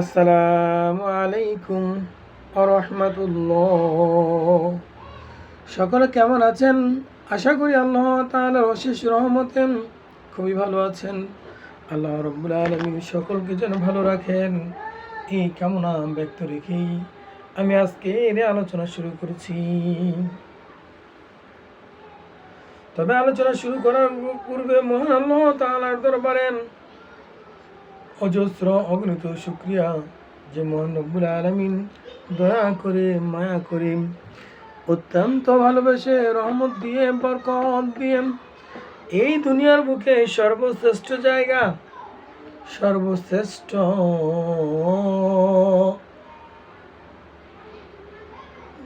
আসসালামু আলাইকুম রহমতুল্লাহ সকলে কেমন আছেন? আশা করি আল্লাহ তাআলার অশেষ রহমতে খুবই ভালো আছেন। আল্লাহ রব্বুল আলমী সকলকে যেন ভালো রাখেন। এই কামনা ব্যক্ত রেখেই আমি আজকে এর আলোচনা শুরু করেছি। তবে আলোচনা শুরু করার পূর্বে মহান আল্লাহ তাআলার দরবারে অজস্র অগণিত শুক্রিয়া যে মহান রব্বুল আলমিন দয়া করে, মায়া করে, অত্যন্ত ভালোবেসে রহমত দিয়ে, বরকত দিয়ে এই দুনিয়ার বুকে সর্বশ্রেষ্ঠ জায়গা, সর্বশ্রেষ্ঠ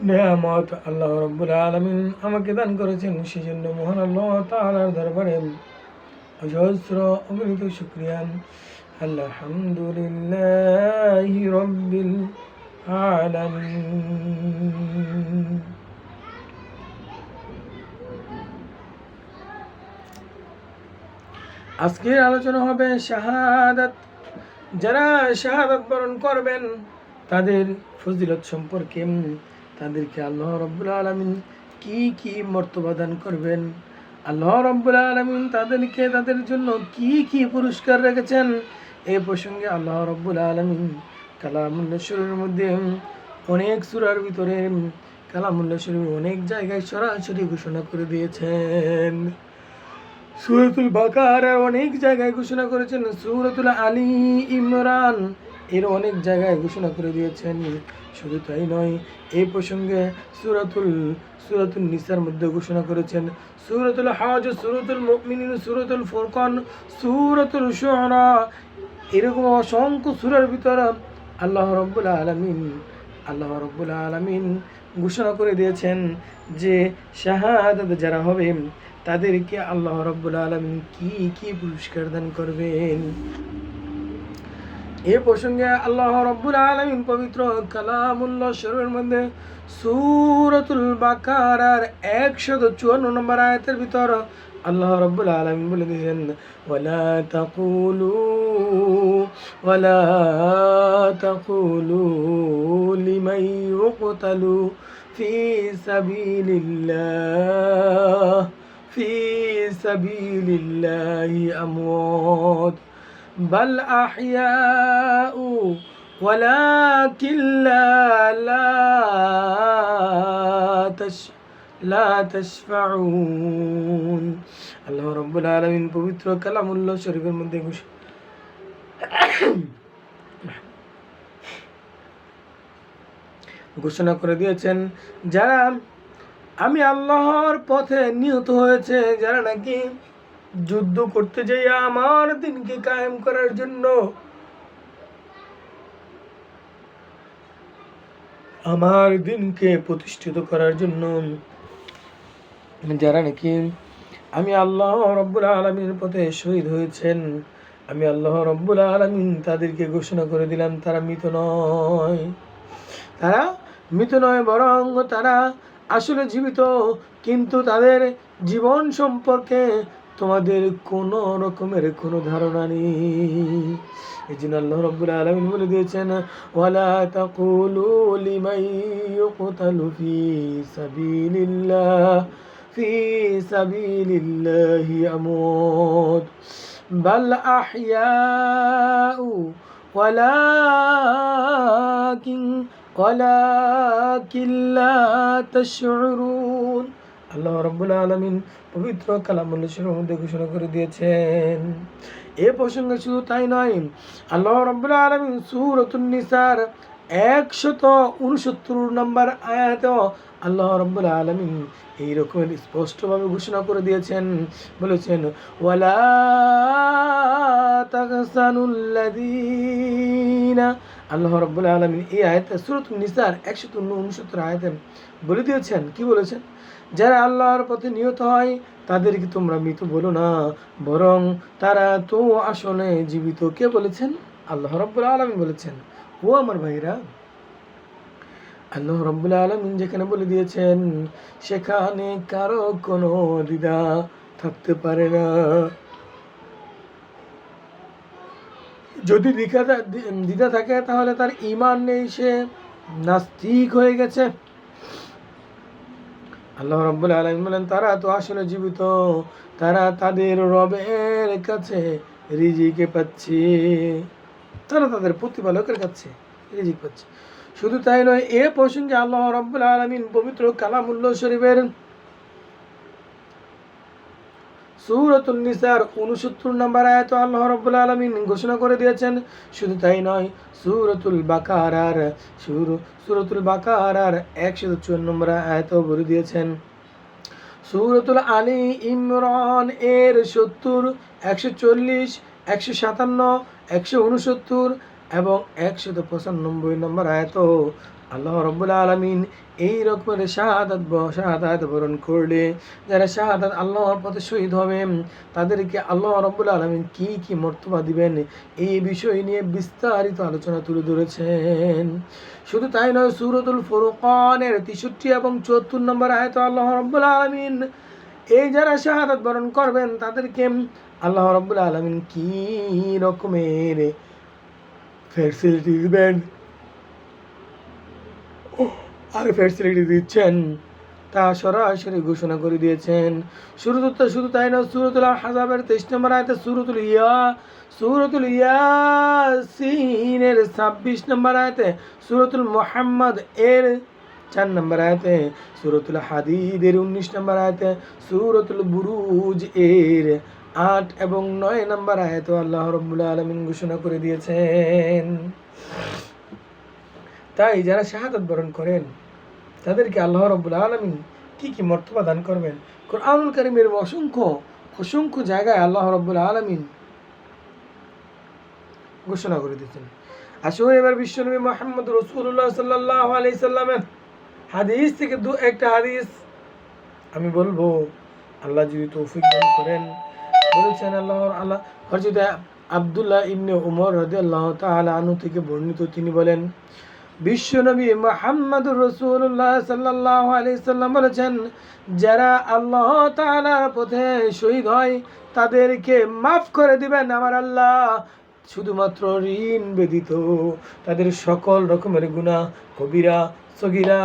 নেয়ামত আল্লাহ রব্বুল আলমিন আমাকে দান করেছেন। সেই জন্য মহান আল্লাহ তাআলার দরবারে অজস্র অগণিত শুক্রিয়া আলহামদুলিল্লাহ রব্বিল আলামিন। আজকের আলোচনা হবে শাহাদাত। যারা শাহাদাত বরণ করবেন, তাদের ফজিলত সম্পর্কে, তাদেরকে আল্লাহ রব্বুল আলমিন কি কি মর্তবা দান করবেন? আল্লাহ রব্বুল আলমিন তাদেরকে, তাদের জন্য কি কি পুরস্কার রেখেছেন? এই প্রসঙ্গে আল্লাহ রব্বুল আলমিন কালামুল্লেশ্বরের মধ্যে অনেক সুরার ভিতরে কালামুল্লেশ্বরের অনেক জায়গায় সরাসরি ঘোষণা করে দিয়েছেন। সুরতুল বাকার অনেক জায়গায় ঘোষণা করেছেন। সুরতুল আলী ইমরান এর অনেক জায়গায় ঘোষণা করে দিয়েছেন। শুধু তাই নয় এই প্রসঙ্গে সুরাতুল সুরাতুল নিসার মধ্যে ঘোষণা করেছেন। সুরতুল হাজ, সুরতুল মুমিনিন, সুরতুল ফুরকান, সুরতুল শুআরা এরকম অসংখ্য সুরার ভিতর আল্লাহ রব্বুল আলমিন, আল্লাহ রব্বুল আলমিন ঘোষণা করে দিয়েছেন যে শাহাদাত যারা হবে, তাদেরকে আল্লাহ রব্বুল আলমিন কি কি পুরস্কার দান করবেন? এ প্রসঙ্গে আল্লাহ রব্বুল আলমিন পবিত্র কালামুল্লা শরীরের মধ্যে সুরতুল বাকারার একশত চুয়ান্ন নম্বর আয়তের ভিতর আল্লাহ রব্বুল আলমিন বলে দিয়েছেন ওলা তাকুলু ওলা তাকুলু লিমাই ওকতালু ফি সাবিলিল্লাহ, ফি সাবিলিল্লাহি আমওয়াত। بل أحياء ولكن لا لا تش لا تشفعون আল্লাহ রব্বুল আলমিন পবিত্র কালামুল্লাহ শরীফের মধ্যে ঘোষ- ঘোষণা করে দিয়েছেন যারা আমি আল্লাহর পথে নিহত হয়েছে যারা নাকি যুদ্ধ করতে যাই আমার দিনকে কায়েম করার জন্য আমার দিনকে প্রতিষ্ঠিত করার জন্য। যারা নাকি আমি আল্লাহ রব্বুল আলমীর পথে শহীদ হয়েছেন, আমি আল্লাহ রব্বুল আলমিন তাদেরকে ঘোষণা করে দিলাম, তারা মৃত নয়। তারা মৃত নয় বরং তারা আসলে জীবিত, কিন্তু তাদের জীবন সম্পর্কে তোমাদের কোনো রকমের কোনো ধারণা নেই এই জন্য আল্লাহ রব্বুল আলমিন বলে দিয়েছেন ওয়ালা তাকুলু লিমাই ইউকতালু ফি সাবিলিল্লাহ ফি সাবিলিল্লাহি আমুত বাল আহইয়াউ ولكن ولكن لا تشعرون আল্লাহ রব্বুল আলমিন পবিত্র কালামুল্লাহের মধ্যে ঘোষণা করে দিয়েছেন। এ প্রসঙ্গে শুধু তাই নয়, আল্লাহ রব্বুল আলমিন সুরতুন নিসার একশত উনসত্তর নম্বর আয়াত আল্লাহ রব্বুল আলমিন এই রকমের স্পষ্টভাবে ঘোষণা করে দিয়েছেন। বলেছেন, ওয়ালা আল্লাহ রব্বুল আলমিন এই আয়াতে সুরত নিসার একশত উনসত্তর আয়াতে বলে দিয়েছেন। কি বলেছেন? যারা আল্লাহর পথে নিহত হয়, তাদেরকে তোমরা মৃত বলো না। বরং তারা তো আসলে জীবিত। কে বলেছেন? আল্লাহ রব্বুল আলমিন বলেছেন। ও আমার ভাইরা, আল্লাহ রব্বুল আলমিন যেখানে বলে দিয়েছেন, সেখানে কারও কোনো দ্বিধা থাকতে পারে না। যদি দ্বিধা দ্বিধা থাকে, তাহলে তার ইমান নেই, সে নাস্তিক হয়ে গেছে। আল্লাহ রব্বুল আলম বলেন, তারা তো আসলে জীবিত, তারা তাদের রবের কাছে রিজিকে পাচ্ছে। তারা তাদের প্রতিপালকের কাছে রিজিক পাচ্ছে। শুধু তাই নয়, এ প্রসঙ্গে আল্লাহ রব্বুল আলমিন পবিত্র কালামুল্ল শরীফের সুরতুল নিসার উনসত্তর নম্বর আয়াত আল্লাহ রব্বুল আলমিন ঘোষণা করে দিয়েছেন, শুধু তাই নয়, সুরতুল বাকার আর সুর সুরতুল বাকার আর একশো চুয়ান্ন নম্বর আয়াত বলে দিয়েছেন, সুরতুল আলী ইমরান এর সত্তর, একশো চল্লিশ, একশো সাতান্ন, একশো উনসত্তর এবং একশত পঁচানব্বই নম্বর আয়াত আল্লাহ রব্বুল আলমিন এই রকমের শাহাদাত শাহাদাত বরণ করলে যারা শাহাদাত আল্লাহর পথে শহীদ হবে, তাদেরকে আল্লাহ রব্বুল আলমিন কি কি মর্তবা দিবেন এই বিষয় নিয়ে বিস্তারিত আলোচনা তুলে ধরেছেন। শুধু তাই নয়, সুরতুল ফুরকানের তেষট্টি এবং চুয়াত্তর নম্বর আয়ত আল্লাহ রব্বুল আলমিন এই যারা শাহাদাত বরণ করবেন, তাদেরকে আল্লাহ রব্বুল আলমিন কি রকমের ফ্যাসিলিটি দিবেন? আর ফ্যাসিলিটি দিচ্ছেন। তা সরাসরি ঘোষণা করে দিয়েছেন। সুরতুল শুধু তাই না সুরতুল হাজাবের তেইশ নম্বর আয়তে সুরতুল ইয়া, সুরতুল ইয়াসিনের ছাব্বিশ নম্বর আয়তে সুরতুল মোহাম্মদ এর চার নম্বর আয়তে সুরতুল হাদিদের উনিশ নম্বর আয়তে সুরতুল বুরুজ এর আট এবং নয় নম্বর আয়ত আল্লাহ রব্বুল্লা আলমিন ঘোষণা করে দিয়েছেন। তাই যারা শাহাদত বরণ করেন, তাদেরকে আল্লাহ রব্বুল আলমিন কী কী মর্তবা দান করবেন? কোরআনুল করিমের অসংখ্য অসংখ্য জায়গায় আল্লাহ রব্বুল আলমিন ঘোষণা করে দিয়েছেন। আসুন এবার বিশ্বনবী মোহাম্মদ রসুল্লাহ সাল্লাহ আলি সাল্লামের হাদিস থেকে দু একটা হাদিস আমি বলব। আল্লাহ যদি তৌফিক দান করেন, বলেছেন আল্লাহ আল্লাহ হরজিদ আবদুল্লাহ ইবনে উমর রদি আল্লাহ তাহলে আনু থেকে বর্ণিত তিনি বলেন বিশ্বনবী মোহাম্মদুর রসুল্লাহ সাল্লাহ আলি সাল্লাম বলেছেন, যারা আল্লাহ তালার পথে শহীদ হয়, তাদেরকে মাফ করে দিবেন আমার আল্লাহ। শুধুমাত্র ঋণ ব্যতীত তাদের সকল রকমের গুণা কবিরা, সগিরা,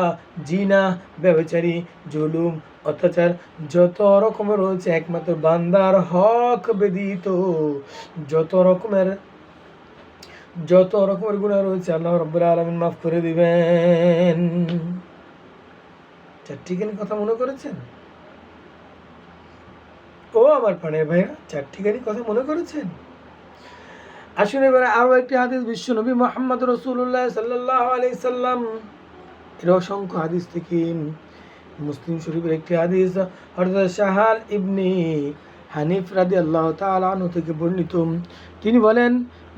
জিনা, ব্যবচারী, জুলুম, অত্যাচার, যত রকমের রয়েছে, একমাত্র বান্দার হক ব্যতীত, যত রকমের যত রকমের গুণা রয়েছে, আল্লাহ রব্বুল আলমিন মাফ করে দিবেন। চারটিখানি কথা মনে করেছেন? ও আমার প্রাণের ভাইরা চারটিখানি কথা মনে করেছেন? আসুন এবারে আরও একটি হাদিস, বিশ্ব নবী মোহাম্মদ রসুল্লাহ সাল্লাহ আলি সাল্লাম। এর অসংখ্য হাদিস থেকে মুসলিম শরীফের একটি হাদিস অর্থাৎ শাহাল ইবনি হানিফ রাদি আল্লাহ তালু থেকে বর্ণিত। তিনি বলেন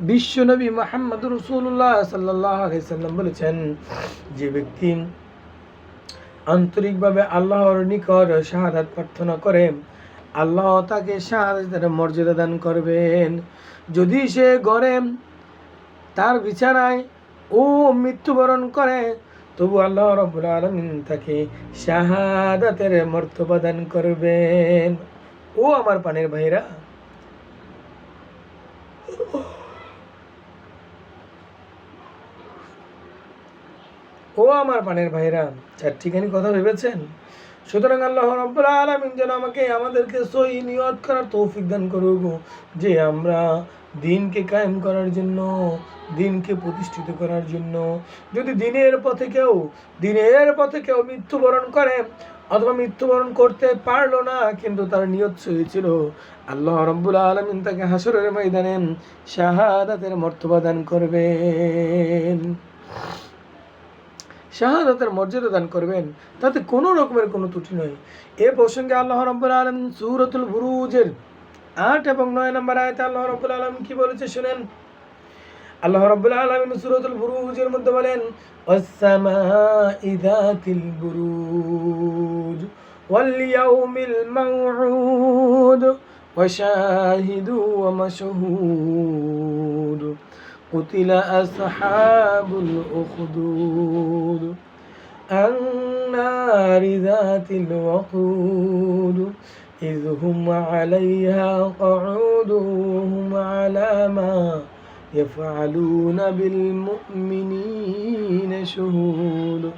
বিশ্বনবী মোহাম্মদ রসুল্লাহ সাল্লাহ সাল্লাম বলেছেন, যে ব্যক্তি আন্তরিকভাবে আল্লাহর নিকট শাহাদাত প্রার্থনা করে, আল্লাহ তাকে শাহাদাতের মর্যাদা দান করবেন। যদি সে গড়ে তার বিছানায় ও মৃত্যুবরণ করে, তবু আল্লাহ রব্বুল আলমিন তাকে শাহাদাতের মর্তবা দান করবেন। ও আমার পানের ভাইরা ও আমার পানের ভাইরা চারটিখানি কথা ভেবেছেন? সুতরাং আল্লাহ রব্বুল আলমিন যেন আমাকে, আমাদেরকে সই নিয়ত করার তৌফিক দান করুক যে আমরা দিনকে কায়েম করার জন্য, দিনকে প্রতিষ্ঠিত করার জন্য, যদি দিনের পথে কেউ, দিনের পথে কেউ মৃত্যুবরণ করে অথবা মৃত্যুবরণ করতে পারল না, কিন্তু তার নিয়ত ছিল। আল্লাহ রব্বুল আলমিন তাকে হাসরের ময়দানে শাহাদাতের মর্তবা দান করবেন। শাহাদাতের মর্যাদা দান করবেন। তাতে কোনো রকমের কোনো ত্রুটি নয়। এ প্রসঙ্গে আল্লাহ রব্বুল আলম সুরতুল বুরুজের আট এবং নয় নম্বর আয়তে আল্লাহ রব্বুল আলম কি বলেছে শুনেন? আল্লাহ রব্বুল আলমিন সুরতুল বুরুজের মধ্যে বলেন والسماء ذات البروج واليوم الموعود وشاهد ومشهود قتل أصحاب الأخدود النار ذات الوقود إذ هم عليها قعود وهم على ما يفعلون بالمؤمنين شهود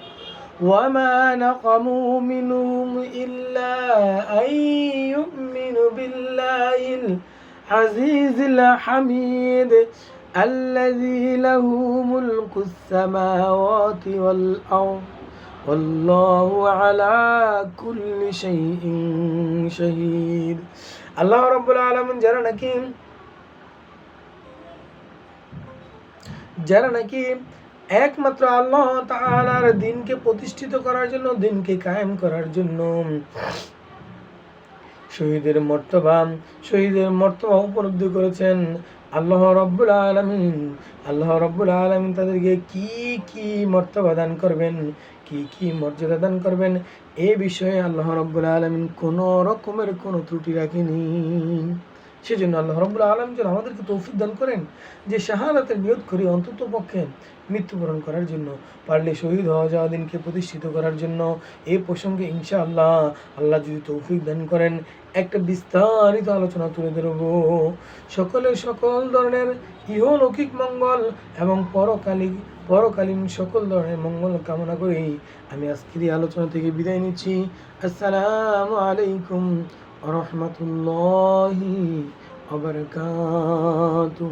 وما نقموا منهم إلا أن يؤمنوا بالله العزيز الحميد الذي له ملك السماوات والأرض والله على كل شيء شهيد الله رب العالمين جرى نكيم যারা নাকি একমাত্র আল্লাহ তাআলার দিনকে প্রতিষ্ঠিত করার জন্য, দিনকে কায়েম করার জন্য। শহীদের মর্তবা শহীদের মর্তবা উপলব্ধি করেছেন আল্লাহ রব্বুল আলমিন। আল্লাহ রব্বুল আলমিন তাদেরকে কি কি মর্তবা দান করবেন, কি কি মর্যাদা দান করবেন, এ বিষয়ে আল্লাহ রব্বুল আলমিন কোনো রকমের কোনো ত্রুটি রাখেনি। সেজন্য আল্লাহ রব্বুল আলম যেন আমাদেরকে তৌফিক দান করেন যে শাহাদাতের নিয়ত করি অন্তত পক্ষে মৃত্যুবরণ করার জন্য, পারলে শহীদ হওয়া যাওয়া দিনকে প্রতিষ্ঠিত করার জন্য। এ প্রসঙ্গে ইনশা আল্লাহ আল্লাহ যদি তৌফিক দান করেন, একটা বিস্তারিত আলোচনা তুলে ধরব। সকলে সকল ধরনের ইহলৌকিক মঙ্গল এবং পরকালিক পরকালীন সকল ধরনের মঙ্গল কামনা করেই আমি আজকের এই আলোচনা থেকে বিদায় নিচ্ছি। আসসালামু আলাইকুম রহমতুল্লাহি আবরকাতুহ